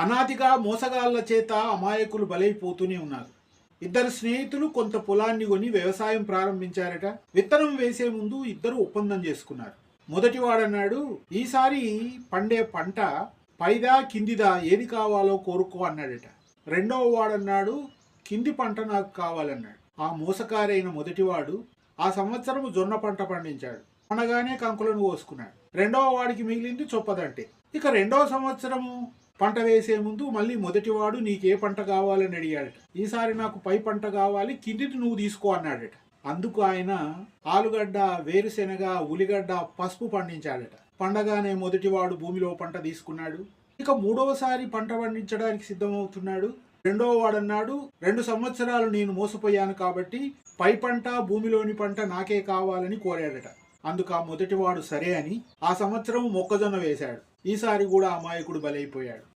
అనాదిగా మోసగాళ్ళ చేత అమాయకులు బలైపోతూనే ఉన్నారు. ఇద్దరు స్నేహితులు కొంత పొలాన్ని కొని వ్యవసాయం ప్రారంభించారట. విత్తనం వేసే ముందు ఇద్దరు ఒప్పందం చేసుకున్నారు. మొదటివాడన్నాడు ఈసారి పండే పంట పైదా కిందిదా ఏది కావాలో కోరుకో అన్నాడట. రెండవ వాడన్నాడు కింది పంట నాకు కావాలన్నాడు. ఆ మోసకారైన మొదటివాడు ఆ సంవత్సరం జొన్న పంట పండించాడు. అనగానే కంకులను కోసుకున్నాడు. రెండవ వాడికి మిగిలింది చొప్పదంటే. ఇక రెండవ సంవత్సరము పంట వేసే ముందు మళ్ళీ మొదటివాడు నీకే పంట కావాలని అడిగాడట. ఈసారి నాకు పై పంట కావాలి కిందిటి నువ్వు తీసుకో అన్నాడట. అందుకు ఆయన ఆలుగడ్డ వేరుశెనగ ఉలిగడ్డ పసుపు పండించాడట. పండగానే మొదటివాడు భూమిలో పంట తీసుకున్నాడు. ఇక మూడవసారి పంట పండించడానికి సిద్ధమవుతున్నాడు. రెండవ వాడన్నాడు రెండు సంవత్సరాలు నేను మోసపోయాను కాబట్టి పై పంట భూమిలోని పంట నాకే కావాలని కోరాడట. అందుకు ఆ మొదటివాడు సరే అని ఆ సంవత్సరం మొక్కజొన్న వేశాడు. ఈసారి కూడా అమాయకుడు బలైపోయాడు.